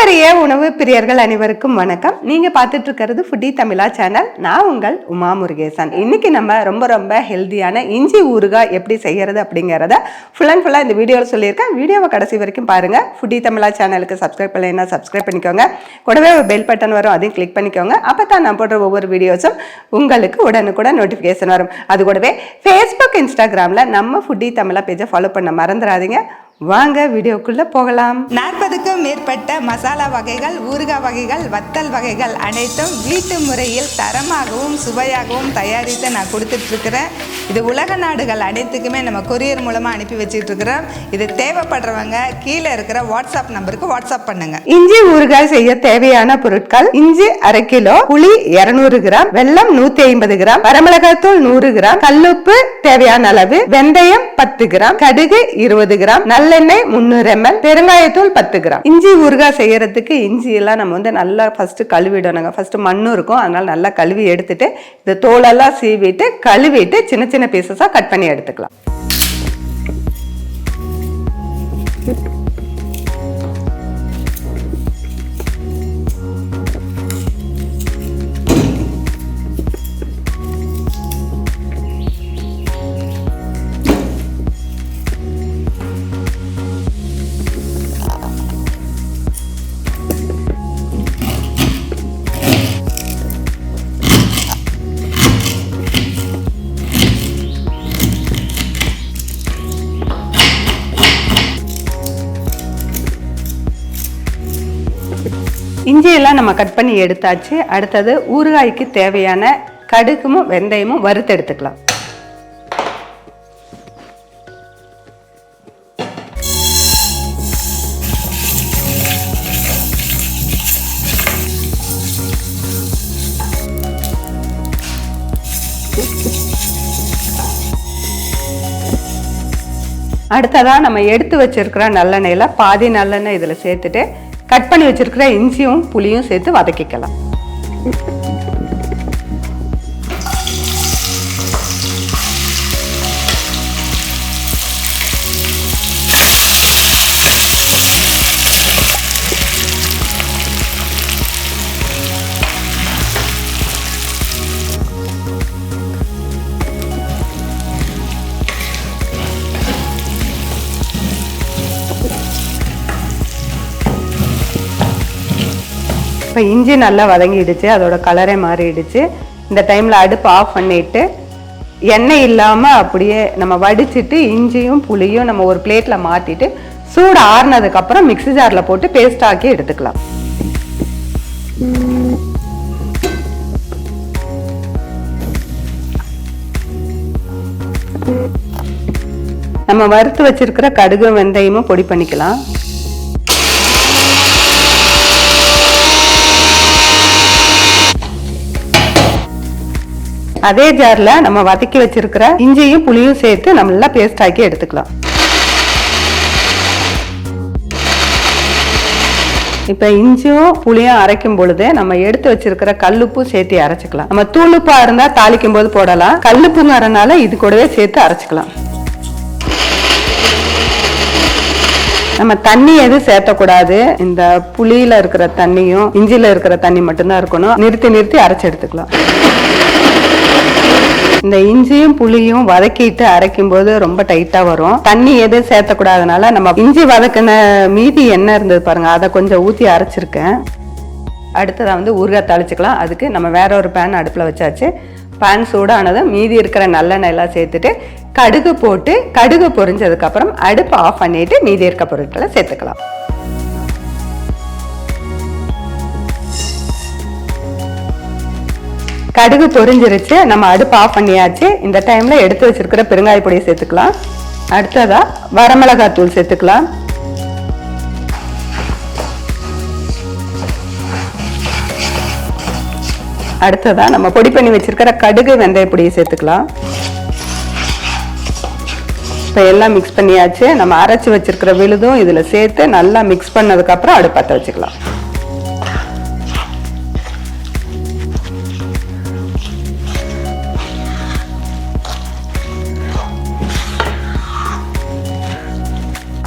பாரம்பரிய உணவு பிரியர்கள் அனைவருக்கும் வணக்கம். நீங்க பார்த்துட்டு இருக்கிறது ஃபுட்டி தமிழா சேனல் நான் உங்கள் உமா முருகேசன். இன்னைக்கு நம்ம ரொம்ப ரொம்ப ஹெல்தியான இஞ்சி ஊறுகாய் எப்படி செய்யறது அப்படிங்கிறத ஃபுல் அண்ட் ஃபுல்லாக இந்த வீடியோவில் சொல்லியிருக்கேன். வீடியோவை கடைசி வரைக்கும் பாருங்க. ஃபுட்டி தமிழா சேனலுக்கு சப்ஸ்கிரைப் பண்ணலைன்னா சப்ஸ்கிரைப் பண்ணிக்கோங்க. கூடவே ஒரு பெல் பட்டன் வரும் அதையும் கிளிக் பண்ணிக்கோங்க. அப்போ தான் நான் போடுற ஒவ்வொரு வீடியோஸும் உங்களுக்கு உடனுக்குடன் நோட்டிஃபிகேஷன் வரும். அது கூடவே ஃபேஸ்புக் இன்ஸ்டாகிராமில் நம்ம ஃபுட்டி தமிழா பேஜை ஃபாலோ பண்ண மறந்துடாதீங்க. வாங்க வீடியோக்குள்ள போகலாம். நாற்பதுக்கும் மேற்பட்ட மசாலா வகைகள் ஊறுகாய் வகைகள் வத்தல் வகைகள் அனைத்தும் வீட்டு முறையில் தரமாகவும் சுவையாகவும் தயாரித்து நான் கொடுத்துட்ருக்குறேன். இது உலக நாடுகள் அனைத்துக்குமே நம்ம கொரியர் மூலமாக அனுப்பி வச்சிட்ருக்குறோம். இது தேவைப்படுறவங்க கீழே இருக்கிற வாட்ஸ்அப் நம்பருக்கு வாட்ஸ்அப் பண்ணுங்கள் இஞ்சி ஊறுகாய் செய்ய தேவையான பொருட்கள் இஞ்சி அரை கிலோ புளி 200 கிராம் வெல்லம் நூத்தி ஐம்பது கிராம் வரமிளகாய்த்தூள் நூறு கிராம் கல்லுப்பு தேவையான அளவு வெந்தயம் பத்து கிராம் கடுகு இருபது கிராம் நல்லெண்ணெய் முந்நூறு எம்எல் பெருங்காயத்தூள் பத்து கிராம். இஞ்சி ஊறுகாய் செய்யறதுக்கு இஞ்சி எல்லாம் நம்ம வந்து நல்லா ஃபர்ஸ்ட் கழுவிடணுங்க ஃபர்ஸ்ட் மண்ணும் இருக்கும். அதனால நல்லா கழுவி எடுத்துட்டு இந்த தோலெல்லாம் சீவிட்டு கழுவிட்டு சின்ன சின்ன பீசஸாக கட் பண்ணி எடுத்துக்கலாம். இஞ்சியெல்லாம் நம்ம கட் பண்ணி எடுத்தாச்சு. அடுத்தது ஊறுகாய்க்கு தேவையான கடுகும் வெந்தயமும் வறுத்து எடுத்துக்கலாம். அடுத்ததா நம்ம எடுத்து வச்சிருக்கிற நல்லெண்ணெயில பாதி நல்லெண்ணெய் இதுல சேர்த்துட்டு கட் பண்ணி வச்சிருக்கிற இஞ்சியும் புளியும் சேர்த்து வதக்கிக்கலாம். இப்போ இஞ்சி நல்லா வதங்கிடுச்சு அதோட கலரே மாறிடுச்சு. இந்த டைமில் அடுப்பு ஆஃப் பண்ணிட்டு எண்ணெய் இல்லாமல் அப்படியே நம்ம வடிச்சிட்டு இஞ்சியும் புளியும் நம்ம ஒரு பிளேட்டில் மாற்றிட்டு சூடு ஆறுனதுக்கப்புறம் மிக்ஸி ஜாரில் போட்டு பேஸ்ட் ஆக்கி எடுத்துக்கலாம். நம்ம வறுத்து வச்சிருக்கிற கடுகு வெந்தயமும் பொடி பண்ணிக்கலாம். அதே ஜார்ல நம்ம வதக்கி வச்சிருக்கிற இஞ்சியும் புளியும் சேர்த்து நல்லா பேஸ்ட் ஆக்கி எடுத்துக்கலாம். இப்ப இஞ்சியும் புளியும் அரைக்கும் பொழுது நம்ம எடுத்து வச்சிருக்கிற கல்லுப்பும் சேர்த்து அரைச்சிக்கலாம். நம்ம தூளுப்பா இருந்தா தாளிக்கும் போது போடலாம். கல்லுப்புங்கிறனால இது கூடவே சேர்த்து அரைச்சிக்கலாம். நம்ம தண்ணி எதுவும் சேர்த்தக்கூடாது? இந்த புளியில இருக்கிற தண்ணியும் இஞ்சில இருக்கிற தண்ணி மட்டும்தான் இருக்கணும். நிறுத்தி நிறுத்தி அரைச்சு எடுத்துக்கலாம். இந்த இஞ்சியும் புளியும் வதக்கிட்டு அரைக்கும் போது ரொம்ப டைட்டா வரும். தண்ணி எதுவும் சேர்த்தக்கூடாதனால நம்ம இஞ்சி வதக்கின மீதி என்ன இருந்தது பாருங்க அதை கொஞ்சம் ஊத்தி அரைச்சிருக்கேன். அடுத்ததாக வந்து ஊறுகாய் தாளிச்சுக்கலாம். அதுக்கு நம்ம வேற ஒரு பேன் அடுப்பில் வச்சாச்சு. பேன் சூடானதும் மீதி இருக்கிற நல்லெண்ணெய் எல்லாம் சேர்த்துட்டு கடுகு போட்டு கடுகு பொறிஞ்சதுக்கப்புறம் அடுப்பு ஆஃப் பண்ணிட்டு மீதி இருக்க பொருட்களை சேர்த்துக்கலாம். கடுகு பொரிஞ்சிருச்சு. நம்ம அடுப்பு ஆஃப் பண்ணியாச்சு. இந்த டைமில் எடுத்து வச்சுருக்கிற பெருங்காய பொடியை சேர்த்துக்கலாம். அடுத்ததா வரமிளகாய் தூள் சேர்த்துக்கலாம். அடுத்ததாக நம்ம பொடி பண்ணி வச்சுருக்கிற கடுகு வெந்தய பொடியை சேர்த்துக்கலாம். இப்போ எல்லாம் மிக்ஸ் பண்ணியாச்சு. நம்ம அரைச்சி வச்சுருக்கிற விழுதும் இதில் சேர்த்து நல்லா மிக்ஸ் பண்ணதுக்கப்புறம் அடுப்பத்தை வச்சுக்கலாம்.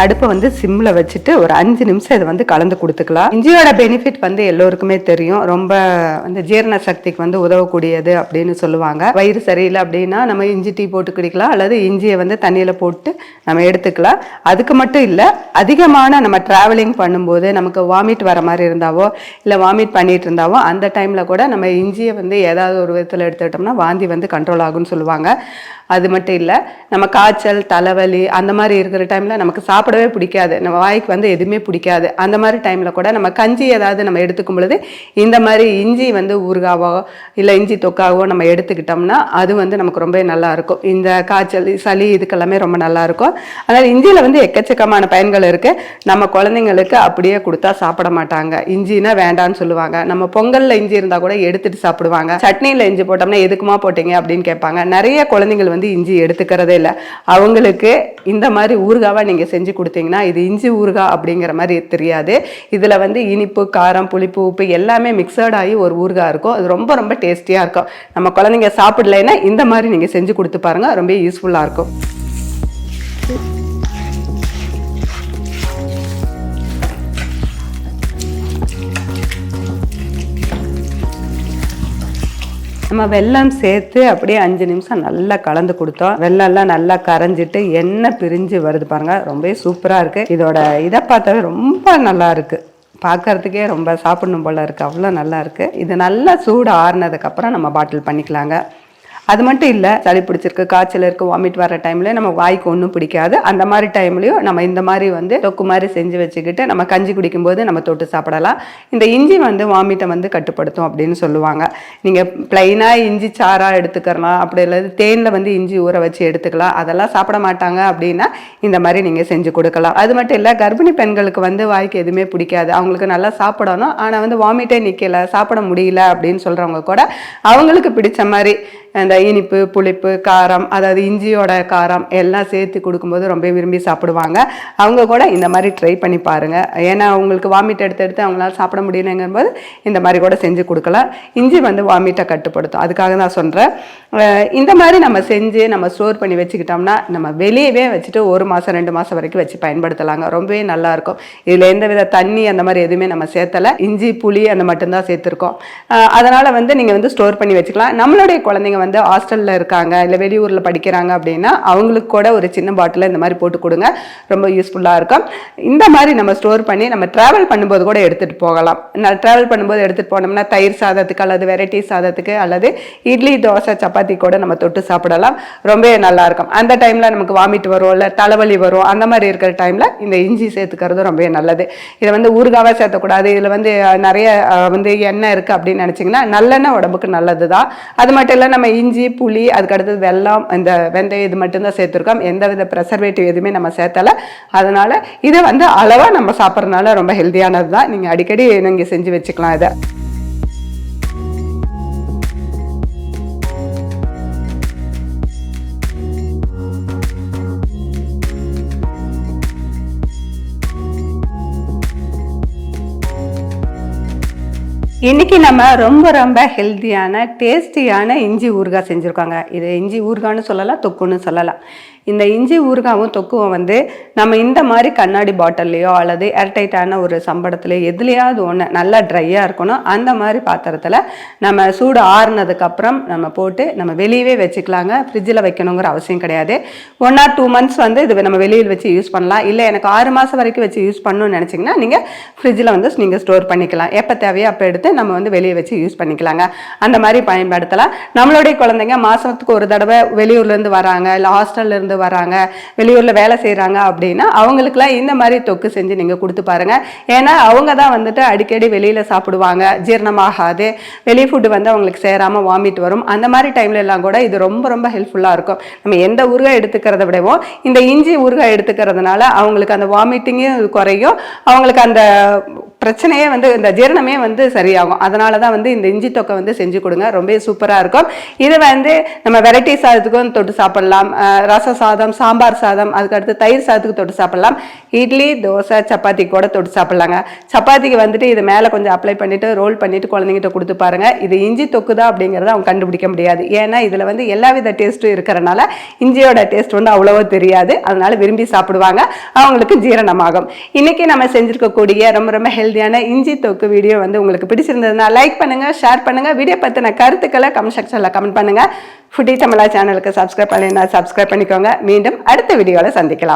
அடுப்பை வந்து சிம்மில் வச்சுட்டு ஒரு அஞ்சு நிமிஷம் இதை வந்து கலந்து கொடுத்துக்கலாம். இஞ்சியோட பெனிஃபிட் வந்து எல்லோருக்குமே தெரியும். ரொம்ப வந்து ஜீரண சக்திக்கு வந்து உதவக்கூடியது அப்படின்னு சொல்லுவாங்க. வயிறு சரியில்லை அப்படின்னா நம்ம இஞ்சி டீ போட்டு குடிக்கலாம். அல்லது இஞ்சியை வந்து தண்ணியில் போட்டு நம்ம எடுத்துக்கலாம். அதுக்கு மட்டும் இல்லை அதிகமான நம்ம ட்ராவலிங் பண்ணும்போது நமக்கு வாமிட் வர மாதிரி இருந்தாவோ இல்லை வாமிட் பண்ணிட்டு இருந்தாவோ அந்த டைமில் கூட நம்ம இஞ்சியை வந்து ஏதாவது ஒரு விதத்தில் எடுத்துக்கிட்டோம்னா வாந்தி வந்து கண்ட்ரோல் ஆகும்னு சொல்லுவாங்க. அது மட்டும் இல்லை நம்ம காய்ச்சல் தலைவலி அந்த மாதிரி இருக்கிற டைமில் நமக்கு சாப்பிடவே பிடிக்காது. நம்ம வாய்க்கு வந்து எதுவுமே பிடிக்காது. அந்த மாதிரி டைமில் கூட நம்ம கஞ்சி ஏதாவது நம்ம எடுத்துக்கும் பொழுது இந்த மாதிரி இஞ்சி வந்து ஊறுகாவோ இல்லை இஞ்சி தொக்காவோ நம்ம எடுத்துக்கிட்டோம்னா அது வந்து நமக்கு ரொம்ப நல்லா இருக்கும். இந்த காய்ச்சல் சளி இதுக்கெல்லாமே ரொம்ப நல்லாயிருக்கும் அதனால் இஞ்சியில் வந்து எக்கச்சக்கமான பயன்கள் இருக்குது நம்ம குழந்தைங்களுக்கு அப்படியே கொடுத்தா சாப்பிட மாட்டாங்க. இஞ்சினா வேண்டான்னு சொல்லுவாங்க. நம்ம பொங்கலில் இஞ்சி இருந்தால் கூட எடுத்துகிட்டு சாப்பிடுவாங்க. சட்னியில் இஞ்சி போட்டோம்னா எதுக்குமா போட்டீங்க? அப்படின்னு கேட்பாங்க. நிறைய குழந்தைங்கள் வந்து இஞ்சி எடுத்துக்கிறதே இல்லை. அவங்களுக்கு இந்த மாதிரி ஊறுகாவாக நீங்கள் செஞ்சு கொடுத்தீங்கன்னா இது இஞ்சி ஊறுகாய் அப்படிங்கிற மாதிரி தெரியாது. இதில் வந்து இனிப்பு காரம் புளிப்பு உப்பு எல்லாமே மிக்சட் ஆகி ஒரு ஊறுகாய் இருக்கும். அது ரொம்ப ரொம்ப டேஸ்டியாக இருக்கும். நம்ம குழந்தைங்க சாப்பிடலைன்னா இந்த மாதிரி நீங்கள் செஞ்சு கொடுத்து பாருங்கள் ரொம்ப யூஸ்ஃபுல்லாக இருக்கும். நம்ம வெல்லம் சேர்த்து அப்படியே அஞ்சு நிமிஷம் நல்லா கலந்து கொடுத்தோம். வெள்ளம்லாம் நல்லா கரைஞ்சிட்டு எண்ணெய் பிரிஞ்சு வருது பாருங்க. ரொம்பவே சூப்பராக இருக்குது இதோட இதை பார்த்தாவே ரொம்ப நல்லா இருக்குது பார்க்கறதுக்கே ரொம்ப சாப்பிடணும் போல இருக்குது அவ்வளோ நல்லா இருக்குது இது நல்லா சூடு ஆறுனதுக்கப்புறம் நம்ம பாட்டில் பண்ணிக்கலாங்க. அது மட்டும் இல்லை சளி பிடிச்சிருக்கு காய்ச்சல் இருக்கு வாமிட் வர டைமில் நம்ம வாய்க்கு ஒன்றும் பிடிக்காது. அந்த மாதிரி டைம்லயும் நம்ம இந்த மாதிரி வந்து தொக்கு மாதிரி செஞ்சு வச்சுக்கிட்டு நம்ம கஞ்சி குடிக்கும்போது நம்ம தொட்டு சாப்பிடலாம். இந்த இஞ்சி வந்து வாமிட்டை வந்து கட்டுப்படுத்தும் அப்படின்னு சொல்லுவாங்க. நீங்கள் பிளைனாக இஞ்சி சாரா எடுத்துக்கலாம். அப்படி இல்லாத தேனில் வந்து இஞ்சி ஊற வச்சு எடுத்துக்கலாம். அதெல்லாம் சாப்பிட மாட்டாங்க அப்படின்னா இந்த மாதிரி நீங்கள் செஞ்சு கொடுக்கலாம். அது மட்டும் இல்லை கர்ப்பிணி பெண்களுக்கு வந்து வாய்க்கு எதுவுமே பிடிக்காது. அவங்களுக்கு நல்லா சாப்பிடணும். ஆனால் வந்து வாமிட்டே நிற்கல சாப்பிட முடியல அப்படின்னு சொல்கிறவங்க கூட அவங்களுக்கு பிடிச்ச மாதிரி அந்த இனிப்பு புளிப்பு காரம் அதாவது இஞ்சியோட காரம் எல்லாம் சேர்த்து கொடுக்கும்போது ரொம்ப விரும்பி சாப்பிடுவாங்க. அவங்க கூட இந்த மாதிரி ட்ரை பண்ணி பாருங்கள் ஏன்னா அவங்களுக்கு வாமிட் எடுத்து எடுத்து அவங்களால சாப்பிட முடியலைங்கும்போது இந்த மாதிரி கூட செஞ்சு கொடுக்கலாம். இஞ்சி வந்து வாமிட்டை கட்டுப்படுத்தும். அதுக்காக தான் சொல்கிறேன் இந்த மாதிரி நம்ம செஞ்சு நம்ம ஸ்டோர் பண்ணி வச்சுக்கிட்டோம்னா நம்ம வெளியவே வச்சுட்டு ஒரு மாதம் ரெண்டு மாதம் வரைக்கும் வச்சு பயன்படுத்தலாங்க. ரொம்பவே நல்லாயிருக்கும் இதில் எந்த வித தண்ணி அந்த மாதிரி எதுவுமே நம்ம சேர்த்தலை. இஞ்சி புளி அந்த மட்டும்தான் சேர்த்துருக்கோம். அதனால் வந்து நீங்கள் வந்து ஸ்டோர் பண்ணி வச்சுக்கலாம். நம்மளுடைய குழந்தைங்க வந்து ஹாஸ்டலில் இருக்காங்க இல்லை வெளியூரில் படிக்கிறாங்க அப்படின்னா அவங்களுக்கு கூட ஒரு சின்ன பாட்டில் இந்த மாதிரி போட்டு கொடுங்க. ரொம்ப யூஸ்ஃபுல்லாக இருக்கும். இந்த மாதிரி நம்ம ஸ்டோர் பண்ணி நம்ம ட்ராவல் பண்ணும்போது கூட எடுத்துகிட்டு போகலாம். நான் ட்ராவல் பண்ணும்போது எடுத்துகிட்டு போனோம்னா தயிர் சாதத்துக்கு அல்லது வெரைட்டி சாதத்துக்கு அல்லது இட்லி தோசை சப்பாத்தி கூட நம்ம தொட்டு சாப்பிடலாம். ரொம்பவே நல்லாயிருக்கும் அந்த டைமில் நமக்கு வாமிட் வரும் இல்லை தலைவலி வரும் அந்த மாதிரி இருக்கிற டைமில் இந்த இஞ்சி சேர்த்துக்கிறது ரொம்பவே நல்லது. இதை வந்து ஊறுகாவாக சேர்த்தக்கூடாது. இதில் வந்து நிறைய வந்து எண்ணெய் இருக்குது அப்படின்னு நினச்சிங்கன்னா நல்லெண்ணெய் உடம்புக்கு நல்லது தான் அது மட்டும் இல்லை நம்ம இஞ்சி புளி அதுக்கு அடுத்தது வெல்லம் இந்த வெந்தயம் இது மட்டும்தான் சேர்த்துருக்கோம். எந்த வித ப்ரெசர்வேட்டிவ் எதுவுமே நம்ம சேர்த்தலை. அதனால் இதை வந்து அளவாக நம்ம சாப்பிட்றதுனால ரொம்ப ஹெல்த்தியானது தான் நீங்கள் அடிக்கடி நீங்கள் செஞ்சு வச்சுக்கலாம் இதை. இன்றைக்கி நம்ம ரொம்ப ரொம்ப ஹெல்த்தியான டேஸ்டியான இஞ்சி ஊறுகாய் செஞ்சுருக்காங்க. இது இஞ்சி ஊறுகான்னு சொல்லலாம் தொக்குன்னு சொல்லலாம். இந்த இஞ்சி ஊறுகாவும் தொக்குவும் வந்து நம்ம இந்த மாதிரி கண்ணாடி பாட்டில்லையோ அல்லது ஏர்டைட்டான ஒரு சம்படத்துலையோ எதுலையாவது ஒன்று நல்லா ட்ரையாக இருக்கணும். அந்த மாதிரி பாத்திரத்தில் நம்ம சூடு ஆறுனதுக்கப்புறம் நம்ம போட்டு நம்ம வெளியவே வச்சுக்கலாங்க. ஃப்ரிட்ஜில் வைக்கணுங்கிற அவசியம் கிடையாது. ஒன் ஆர் டூ மந்த்ஸ் வந்து இது நம்ம வெளியில் வச்சு யூஸ் பண்ணலாம். இல்லை எனக்கு ஆறு மாதம் வரைக்கும் வச்சு யூஸ் பண்ணணும்னு நினச்சிங்கன்னா நீங்கள் ஃப்ரிட்ஜில் வந்து நீங்கள் ஸ்டோர் பண்ணிக்கலாம். எப்போ தேவையோ அப்போ எடுத்து நம்ம வந்து வெளியே வச்சு யூஸ் பண்ணிக்கலாங்க. அந்த மாதிரி பயன்படுத்தலாம். நம்மளுடைய குழந்தைங்க மாதத்துக்கு ஒரு தடவை வெளியூர்லேருந்து வராங்க இல்லை ஹாஸ்டல்லேருந்து இருந்து வராங்க வெளியூரில் வேலை செய்கிறாங்க அப்படின்னா அவங்களுக்குலாம் இந்த மாதிரி தொக்கு செஞ்சு நீங்கள் கொடுத்து பாருங்க. ஏன்னா அவங்க தான் வந்துட்டு அடிக்கடி வெளியில் சாப்பிடுவாங்க ஜீரணமாகாது வெளி ஃபுட்டு வந்து அவங்களுக்கு சேராமல் வாமிட் வரும். அந்த மாதிரி டைம்ல எல்லாம் கூட இது ரொம்ப ரொம்ப ஹெல்ப்ஃபுல்லாக இருக்கும். நம்ம எந்த ஊறுகாய் எடுத்துக்கிறத விடவும் இந்த இஞ்சி ஊறுகாய் எடுத்துக்கிறதுனால அவங்களுக்கு அந்த வாமிட்டிங்கும் குறையும். அவங்களுக்கு அந்த பிரச்சனையே வந்து இந்த ஜீரணமே வந்து சரியாகும். அதனால தான் வந்து இந்த இஞ்சி தொக்கை வந்து செஞ்சு கொடுங்க. ரொம்ப சூப்பராக இருக்கும். இது வந்து நம்ம வெரைட்டி சாதத்துக்கும் தொட்டு சாப்பிடலாம். ரச சாதம் சாம்பார் சாதம் அதுக்கடுத்து தயிர் சாதத்துக்கு தொட்டு சாப்பிடலாம். இட்லி தோசை சப்பாத்தி கூட தொட்டு சாப்பிடலாங்க. சப்பாத்திக்கு வந்துட்டு இது மேலே கொஞ்சம் அப்ளை பண்ணிட்டு ரோல் பண்ணிட்டு குழந்தைங்கிட்ட கொடுத்து பாருங்க. இது இஞ்சி தொக்கு தான் அப்படிங்கிறத அவங்க கண்டுபிடிக்க முடியாது. ஏன்னா இதில் வந்து எல்லா வித டேஸ்ட்டும் இருக்கிறனால இஞ்சியோட டேஸ்ட் வந்து அவ்வளவோ தெரியாது. அதனால விரும்பி சாப்பிடுவாங்க. அவங்களுக்கு ஜீரணமாகும். இன்னைக்கு நம்ம செஞ்சிருக்கக்கூடிய ரொம்ப ரொம்ப ஹெல்த் ஹெல்த்தியான இஞ்சி தொக்கு வீடியோ வந்து உங்களுக்கு பிடிச்சிருந்ததுன்னா லைக் பண்ணுங்கள் ஷேர் பண்ணுங்கள் வீடியோ பற்றின கருத்துக்களை கமெண்ட் செக்ஷனில் கமெண்ட் பண்ணுங்கள் ஃபுட்டி தமிழா சேனலுக்கு சப்ஸ்கிரைப் பண்ணினா சப்ஸ்கிரைப் பண்ணிக்கோங்க. மீண்டும் அடுத்த வீடியோவில் சந்திக்கலாம்.